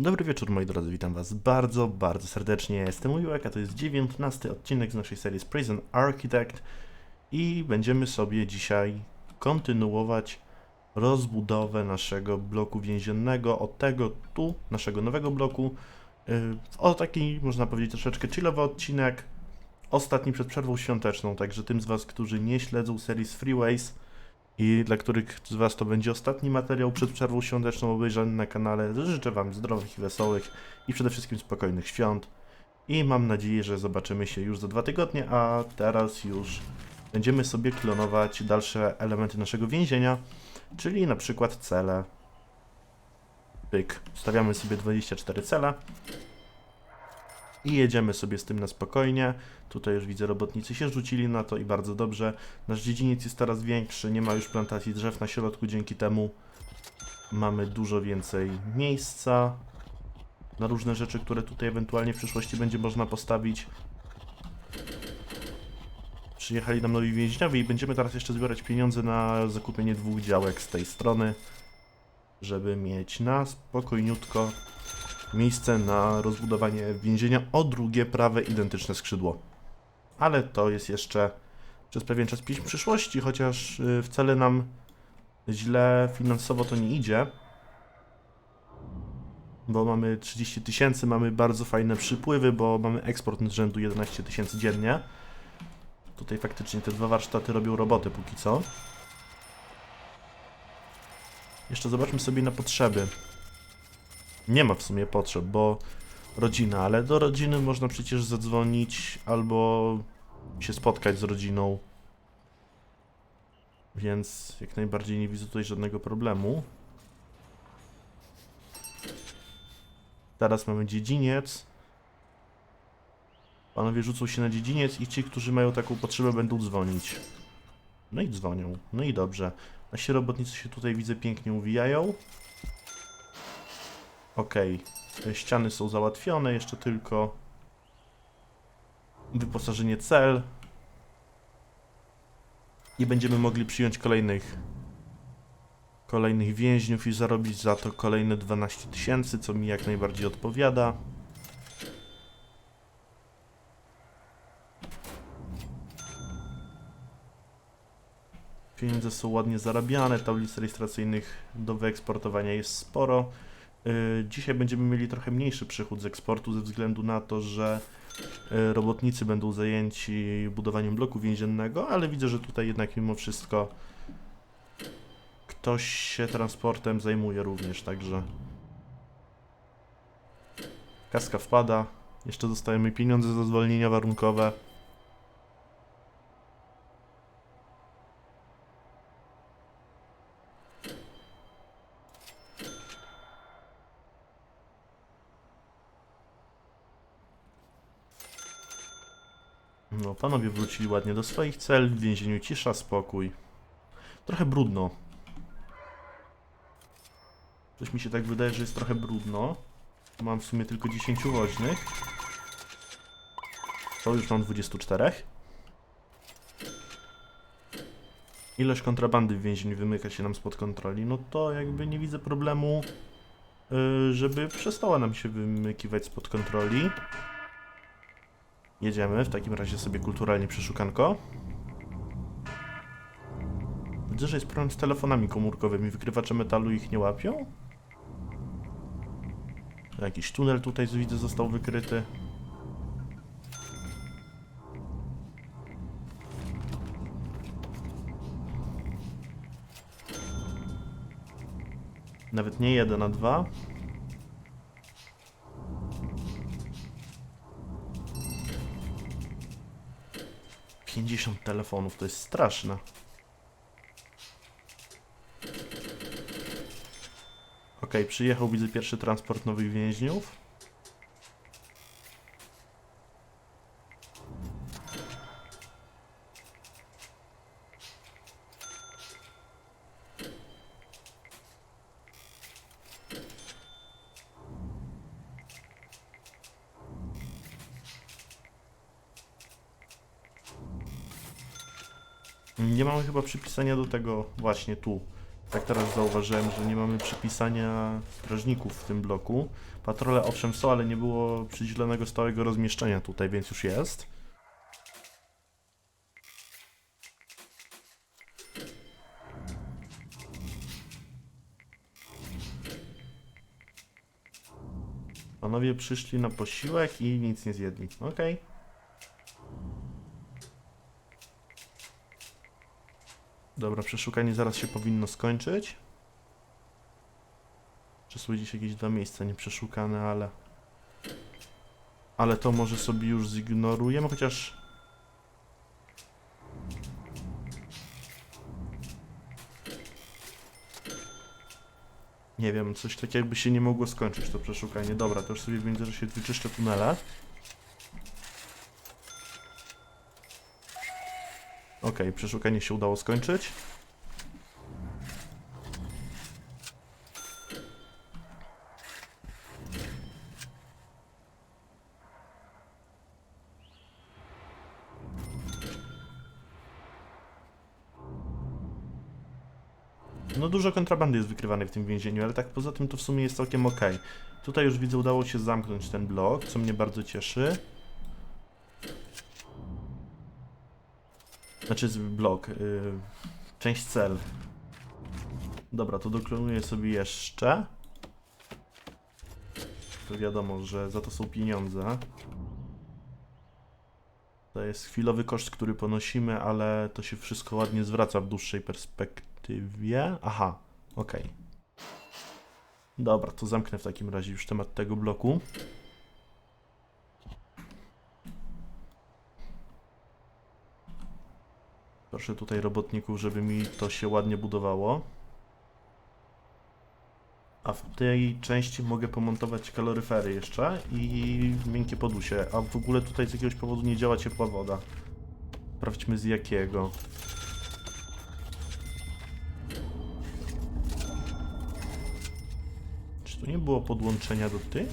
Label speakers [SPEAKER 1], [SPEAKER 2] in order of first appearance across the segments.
[SPEAKER 1] Dobry wieczór moi drodzy, witam was bardzo, bardzo serdecznie. Jestem Ujuek, a to jest 19 odcinek z naszej serii z Prison Architect i będziemy sobie dzisiaj kontynuować rozbudowę naszego bloku więziennego od tego tu, naszego nowego bloku. Yy, O taki, można powiedzieć, troszeczkę chillowy odcinek, ostatni przed przerwą świąteczną, także tym z was, którzy nie śledzą serii z Freeways, i dla których z Was to będzie ostatni materiał przed przerwą świąteczną obejrzany na kanale. Życzę Wam zdrowych i wesołych i przede wszystkim spokojnych świąt. I mam nadzieję, że zobaczymy się już za dwa tygodnie, a teraz już będziemy sobie klonować dalsze elementy naszego więzienia, czyli na przykład cele. Pyk. Stawiamy sobie 24 cele. I jedziemy sobie z tym na spokojnie. Tutaj już widzę, robotnicy się rzucili na to i bardzo dobrze. Nasz dziedziniec jest coraz większy, nie ma już plantacji drzew na środku, dzięki temu mamy dużo więcej miejsca na różne rzeczy, które tutaj ewentualnie w przyszłości będzie można postawić. Przyjechali nam nowi więźniowie i będziemy teraz jeszcze zbierać pieniądze na zakupienie dwóch działek z tej strony, żeby mieć na spokojniutko miejsce na rozbudowanie więzienia o drugie prawe identyczne skrzydło. Ale to jest jeszcze przez pewien czas pieśń przyszłości, chociaż y, wcale nam źle finansowo to nie idzie. Bo mamy 30 tysięcy, mamy bardzo fajne przypływy, bo mamy eksport rzędu 11 tysięcy dziennie. Tutaj faktycznie te dwa warsztaty robią robotę póki co. Jeszcze zobaczmy sobie na potrzeby. Nie ma w sumie potrzeb, bo rodzina, ale do rodziny można przecież zadzwonić albo się spotkać z rodziną. Więc jak najbardziej nie widzę tutaj żadnego problemu. Teraz mamy dziedziniec. Panowie rzucą się na dziedziniec i ci, którzy mają taką potrzebę, będą dzwonić. No i dzwonią. No i dobrze. Nasi robotnicy się tutaj widzę pięknie uwijają. Okej. Te Ściany są załatwione, jeszcze tylko wyposażenie cel. I będziemy mogli przyjąć kolejnych kolejnych więźniów i zarobić za to kolejne 12 tysięcy, co mi jak najbardziej odpowiada. Pieniądze są ładnie zarabiane, tablic rejestracyjnych do wyeksportowania jest sporo. Y, Dzisiaj będziemy mieli trochę mniejszy przychód z eksportu ze względu na to, że y, robotnicy będą zajęci budowaniem bloku więziennego, ale widzę, że tutaj jednak mimo wszystko ktoś się transportem zajmuje również, także kaska wpada. Jeszcze dostajemy pieniądze za zwolnienia warunkowe. Panowie wrócili ładnie do swoich cel, w więzieniu cisza, spokój. Trochę brudno. Coś mi się tak wydaje, że jest trochę brudno. Mam w sumie tylko 10 woźnych. To już mam 24. Ilość kontrabandy w więzieniu wymyka się nam spod kontroli, no to jakby nie widzę problemu, yy, żeby przestała nam się wymykiwać spod kontroli. Jedziemy, w takim razie sobie kulturalnie przeszukanko. Widzę, że jest problem z telefonami komórkowymi. Wykrywacze metalu ich nie łapią? Jakiś tunel tutaj widzę został wykryty. Nawet nie jeden, a dwa. Pięćdziesiąt telefonów, to jest straszne. Okej, przyjechał, widzę pierwszy transport nowych więźniów. Nie mamy chyba przypisania do tego właśnie tu. Tak teraz zauważyłem, że nie mamy przypisania strażników w tym bloku. Patrole owszem są, ale nie było przydzielonego stałego rozmieszczenia tutaj, więc już jest. Panowie przyszli na posiłek i nic nie zjedli. Okej. Dobra, przeszukanie zaraz się powinno skończyć. Czy są gdzieś jakieś dwa miejsca nieprzeszukane, ale... Ale to może sobie już zignorujemy, chociaż... Nie wiem, coś tak jakby się nie mogło skończyć to przeszukanie. Dobra, to już sobie w międzyczasie wyczyszczę tunele. Okej, przeszukanie się udało skończyć. No dużo kontrabandy jest wykrywanej w tym więzieniu, ale tak poza tym to w sumie jest całkiem ok. Tutaj już widzę udało się zamknąć ten blok, co mnie bardzo cieszy. Znaczy blok, yy, część cel. Dobra, to doklonuję sobie jeszcze. To wiadomo, że za to są pieniądze. To jest chwilowy koszt, który ponosimy, ale to się wszystko ładnie zwraca w dłuższej perspektywie. Aha, okej. Dobra, to zamknę w takim razie już temat tego bloku. Proszę tutaj robotników, żeby mi to się ładnie budowało. A w tej części mogę pomontować kaloryfery jeszcze i miękkie podusie. A w ogóle tutaj z jakiegoś powodu nie działa ciepła woda. Sprawdźmy z jakiego. Czy tu nie było podłączenia do tych?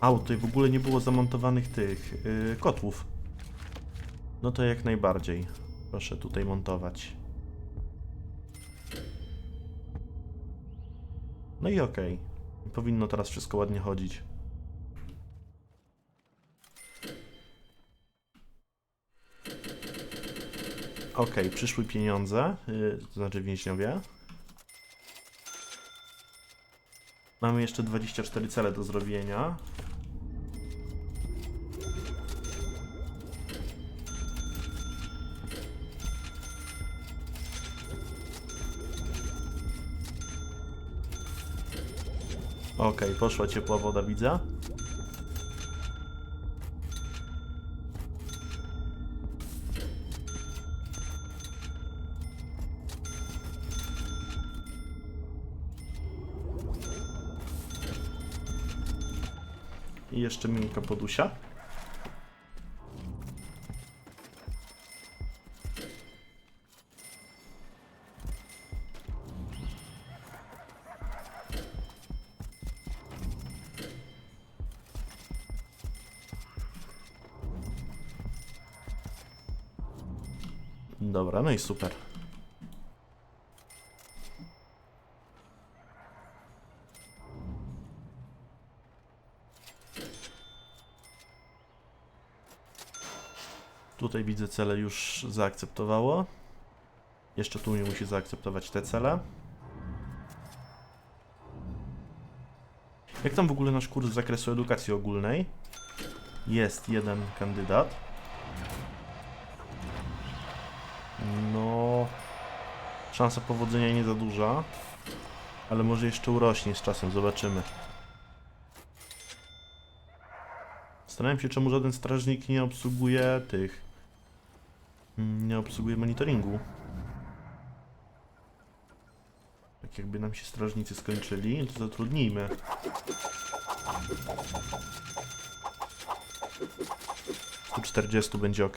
[SPEAKER 1] A, tutaj w ogóle nie było zamontowanych tych yy, kotłów. No to jak najbardziej. Proszę tutaj montować. No i okej. Powinno teraz wszystko ładnie chodzić. Okej, przyszły pieniądze, yy, to znaczy więźniowie. Mamy jeszcze 24 cele do zrobienia. Okej, poszła ciepła woda, widzę. I jeszcze miękka podusia. Dobra, no i super. Tutaj widzę cele już zaakceptowało. Jeszcze tu nie musi zaakceptować te cele. Jak tam w ogóle nasz kurs z zakresu edukacji ogólnej? Jest jeden kandydat. Szansa powodzenia nie za duża. Ale może jeszcze urośnie z czasem, zobaczymy. Zastanawiam się, czemu żaden strażnik nie obsługuje tych. mm, Nie obsługuje monitoringu. Tak jakby nam się strażnicy skończyli, to zatrudnijmy. Tu 40 będzie ok.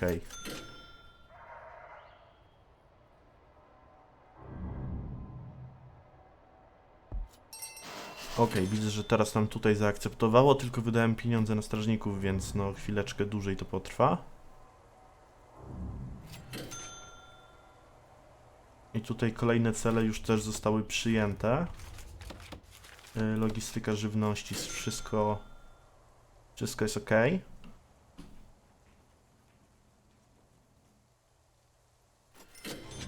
[SPEAKER 1] Okej, widzę, że teraz nam tutaj zaakceptowało, tylko wydałem pieniądze na strażników, więc no chwileczkę dłużej to potrwa. I tutaj kolejne cele już też zostały przyjęte. Y, Logistyka żywności, wszystko, wszystko jest ok.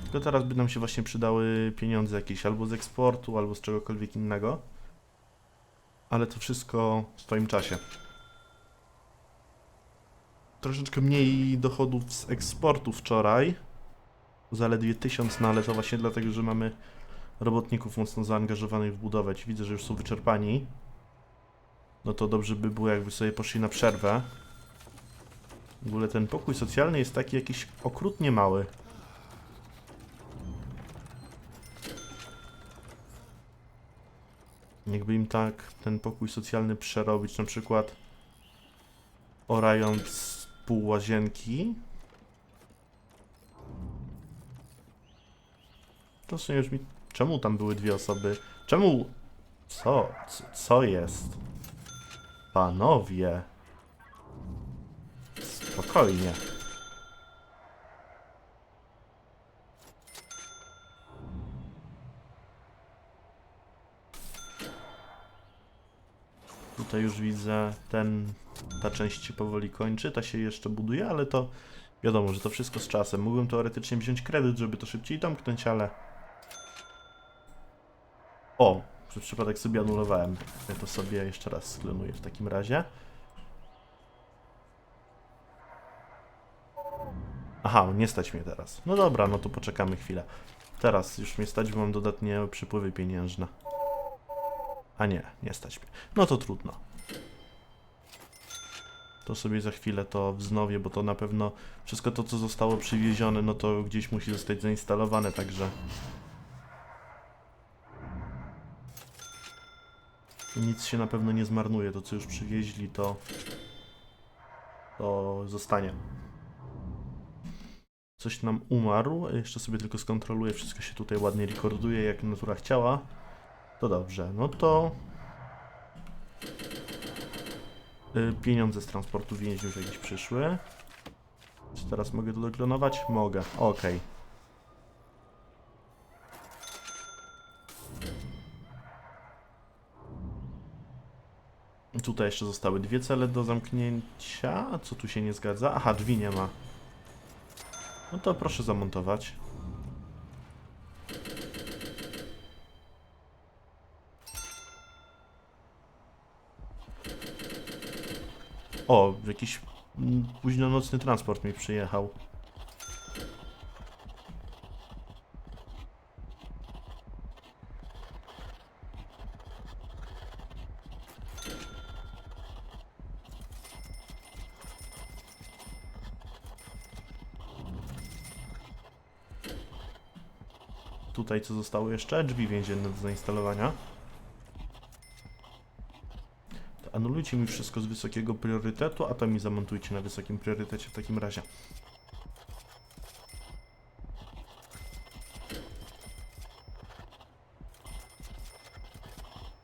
[SPEAKER 1] Tylko teraz by nam się właśnie przydały pieniądze jakieś albo z eksportu, albo z czegokolwiek innego. Ale to wszystko w swoim czasie. Troszeczkę mniej dochodów z eksportu wczoraj. Zaledwie 1000, no ale to właśnie dlatego, że mamy robotników mocno zaangażowanych w budowę. Ci widzę, że już są wyczerpani. No to dobrze by było, jakby sobie poszli na przerwę. W ogóle ten pokój socjalny jest taki jakiś okrutnie mały. Jakby im tak ten pokój socjalny przerobić, na przykład orając pół łazienki. To sumie już mi... Czemu tam były dwie osoby? Czemu... Co? Co, co jest? Panowie. Spokojnie. Tutaj już widzę, ten, ta część się powoli kończy, ta się jeszcze buduje, ale to wiadomo, że to wszystko z czasem. Mógłbym teoretycznie wziąć kredyt, żeby to szybciej domknąć, ale... O, przez przypadek sobie anulowałem. Ja to sobie jeszcze raz sklonuję w takim razie. Aha, nie stać mnie teraz. No dobra, no to poczekamy chwilę. Teraz już mnie stać, bo mam dodatnie przypływy pieniężne. A nie, nie stać mnie. No to trudno. To sobie za chwilę to wznowię, bo to na pewno wszystko to, co zostało przywiezione, no to gdzieś musi zostać zainstalowane, także... Nic się na pewno nie zmarnuje, to co już przywieźli, to... To zostanie. Coś nam umarł, jeszcze sobie tylko skontroluję, wszystko się tutaj ładnie rekorduje, jak natura chciała. To dobrze, no to... Y, Pieniądze z transportu więźniów jakieś przyszły. Czy teraz mogę to doklonować? Mogę, okej. Tutaj jeszcze zostały dwie cele do zamknięcia. Co tu się nie zgadza? Aha, drzwi nie ma. No to proszę zamontować. O, jakiś mm, późnonocny transport mi przyjechał. Tutaj co zostało jeszcze? Drzwi więzienne do zainstalowania. To Anulujcie mi wszystko z wysokiego priorytetu, a to mi zamontujcie na wysokim priorytecie w takim razie.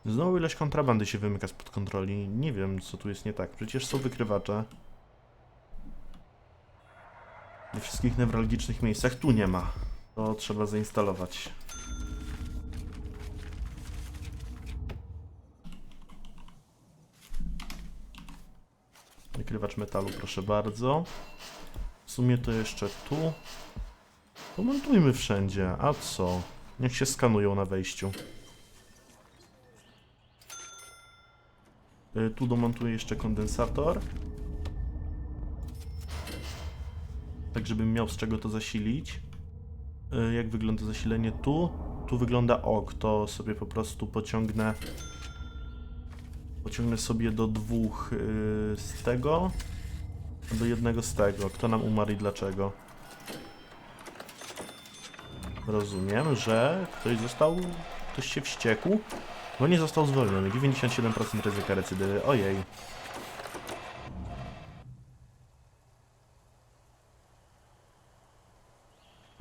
[SPEAKER 1] Znowu ileś kontrabandy się wymyka spod kontroli. Nie wiem, co tu jest nie tak. Przecież są wykrywacze. We wszystkich newralgicznych miejscach tu nie ma. To trzeba zainstalować. Wykrywacz metalu, proszę bardzo. W sumie to jeszcze tu. Pomontujmy wszędzie. A co? Niech się skanują na wejściu. Y, Tu domontuję jeszcze kondensator. Tak, żebym miał z czego to zasilić. Y, Jak wygląda zasilenie tu? Tu wygląda ok, to sobie po prostu pociągnę. Pociągnę sobie do dwóch y, z tego, a do jednego z tego. Kto nam umarł i dlaczego? Rozumiem, że ktoś został. Ktoś się wściekł. No nie został zwolniony. 97% ryzyka recydywy. Ojej.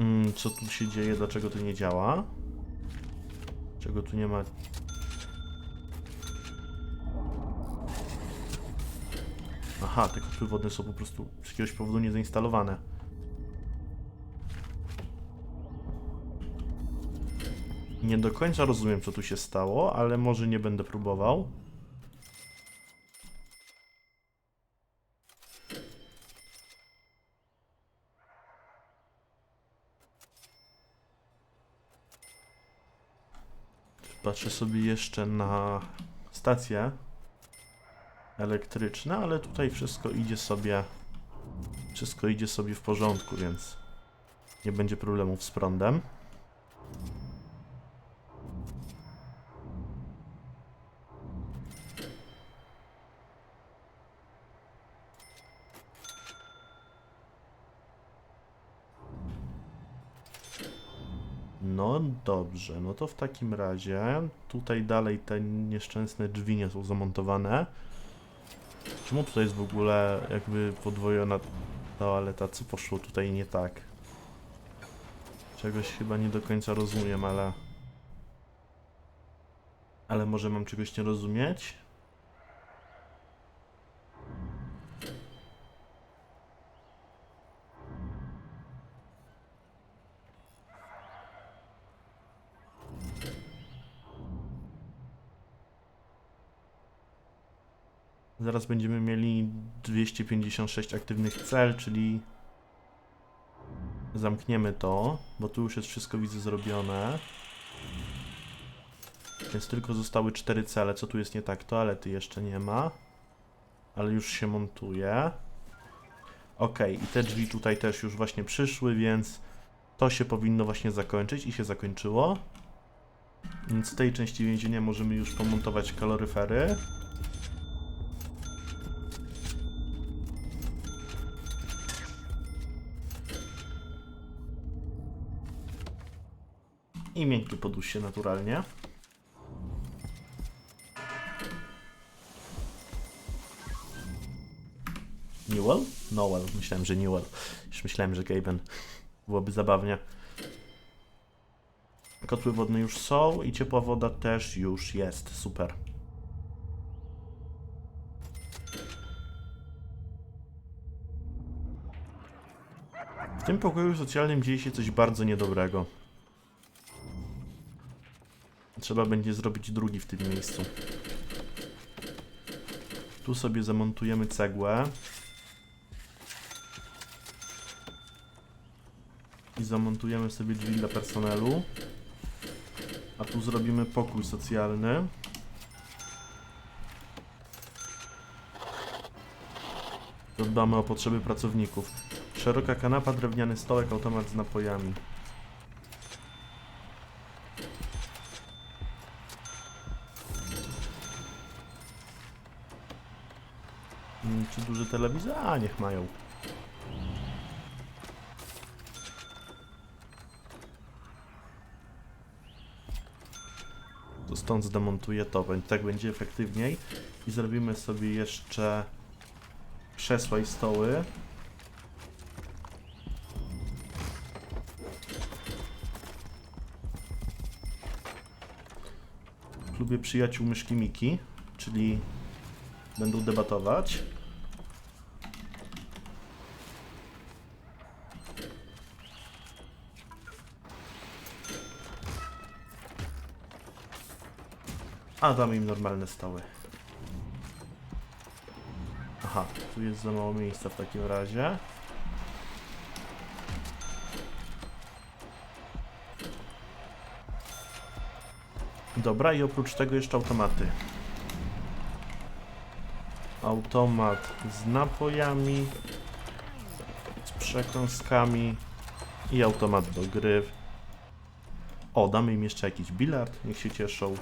[SPEAKER 1] Mm, co tu się dzieje? Dlaczego to nie działa? Czego tu nie ma? Aha, te kotły wodne są po prostu z jakiegoś powodu nie zainstalowane. Nie do końca rozumiem, co tu się stało, ale może nie będę próbował. Patrzę sobie jeszcze na stacje elektryczne, ale tutaj wszystko idzie sobie wszystko idzie sobie w porządku, więc nie będzie problemów z prądem. No dobrze, no to w takim razie tutaj dalej te nieszczęsne drzwi nie są zamontowane. Czemu tutaj jest w ogóle jakby podwojona toaleta? Co poszło tutaj nie tak? Czegoś chyba nie do końca rozumiem, ale... Ale może mam czegoś nie rozumieć? Zaraz będziemy mieli 256 aktywnych cel, czyli zamkniemy to, bo tu już jest wszystko widzę zrobione. Więc tylko zostały 4 cele. Co tu jest nie tak? Toalety jeszcze nie ma. Ale już się montuje. Ok, i te drzwi tutaj też już właśnie przyszły, więc to się powinno właśnie zakończyć i się zakończyło. Więc w tej części więzienia możemy już pomontować kaloryfery. I miękkie podujście naturalnie. Newell? Noel. Myślałem, że Newell. Już myślałem, że Gaben. Byłoby zabawnie. Kotły wodne już są i ciepła woda też już jest. Super. W tym pokoju socjalnym dzieje się coś bardzo niedobrego. Trzeba będzie zrobić drugi w tym miejscu. Tu sobie zamontujemy cegłę. I zamontujemy sobie drzwi dla personelu. A tu zrobimy pokój socjalny. Dbamy o potrzeby pracowników. Szeroka kanapa, drewniany stołek, automat z napojami. A, niech mają. To stąd zdemontuję to, tak będzie efektywniej. I zrobimy sobie jeszcze krzesła i stoły. Klubie przyjaciół myszki Miki, czyli będą debatować. A damy im normalne stoły. Aha, tu jest za mało miejsca w takim razie. Dobra, i oprócz tego jeszcze automaty. Automat z napojami, z przekąskami i automat do gry. O, damy im jeszcze jakiś bilard, niech się cieszą.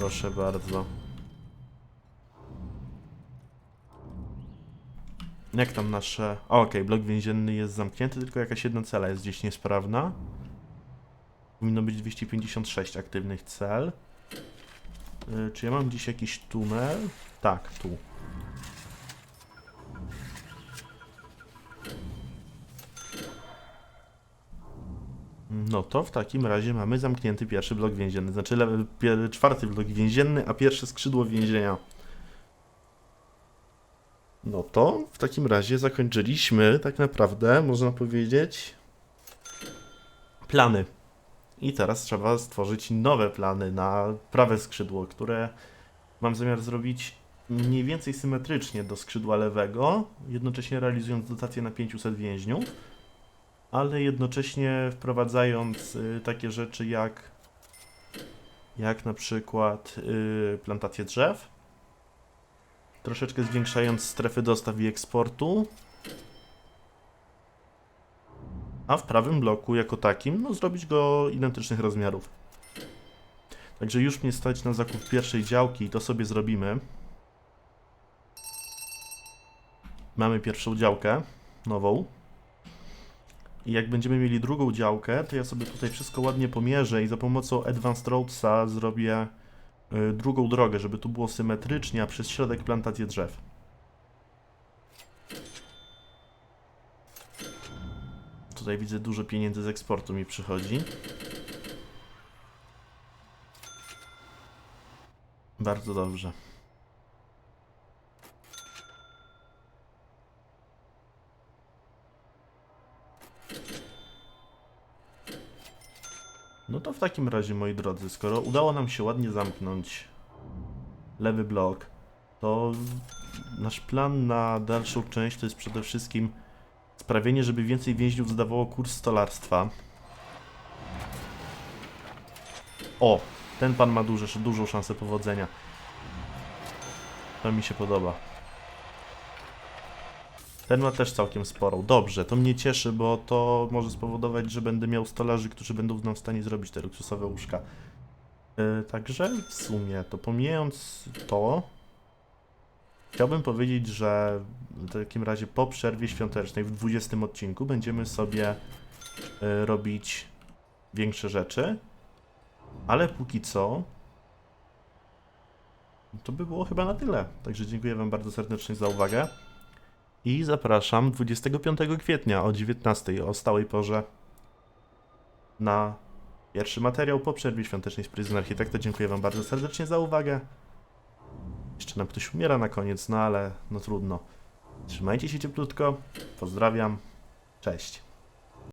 [SPEAKER 1] Proszę bardzo. Jak tam nasze... Okej, blok więzienny jest zamknięty, tylko jakaś jedna cela jest gdzieś niesprawna. Powinno być 256 aktywnych cel. Y, czy ja mam gdzieś jakiś tunel? Tak, tu. No to w takim razie mamy zamknięty pierwszy blok więzienny. Znaczy lewy, pier, czwarty blok więzienny, a pierwsze skrzydło więzienia. No to w takim razie zakończyliśmy tak naprawdę, można powiedzieć, plany. I teraz trzeba stworzyć nowe plany na prawe skrzydło, które mam zamiar zrobić mniej więcej symetrycznie do skrzydła lewego, jednocześnie realizując dotację na 500 więźniów, ale jednocześnie wprowadzając y, takie rzeczy jak jak na przykład y, plantację drzew, troszeczkę zwiększając strefy dostaw i eksportu, a w prawym bloku jako takim, no zrobić go identycznych rozmiarów. Także już mnie stać na zakup pierwszej działki i to sobie zrobimy. Mamy pierwszą działkę, nową. I jak będziemy mieli drugą działkę, to ja sobie tutaj wszystko ładnie pomierzę i za pomocą Advanced Roadsa zrobię y, drugą drogę, żeby tu było symetrycznie, a przez środek plantację drzew. Tutaj widzę dużo pieniędzy z eksportu mi przychodzi. Bardzo dobrze. Takim razie, moi drodzy, skoro udało nam się ładnie zamknąć lewy blok, to nasz plan na dalszą część to jest przede wszystkim sprawienie, żeby więcej więźniów zdawało kurs stolarstwa. O, ten pan ma duże, dużą szansę powodzenia. To mi się podoba. Ten ma też całkiem sporą. Dobrze, to mnie cieszy, bo to może spowodować, że będę miał stolarzy, którzy będą nam w stanie zrobić te luksusowe łóżka. Yy, także w sumie, to pomijając to, chciałbym powiedzieć, że w takim razie po przerwie świątecznej w 20 odcinku będziemy sobie yy, robić większe rzeczy, ale póki co to by było chyba na tyle. Także dziękuję Wam bardzo serdecznie za uwagę. I zapraszam 25 kwietnia o 19 o stałej porze na pierwszy materiał po przerwie świątecznej z Prison Architekta. Dziękuję Wam bardzo serdecznie za uwagę. Jeszcze nam ktoś umiera na koniec, no ale no trudno. Trzymajcie się cieplutko. Pozdrawiam. Cześć.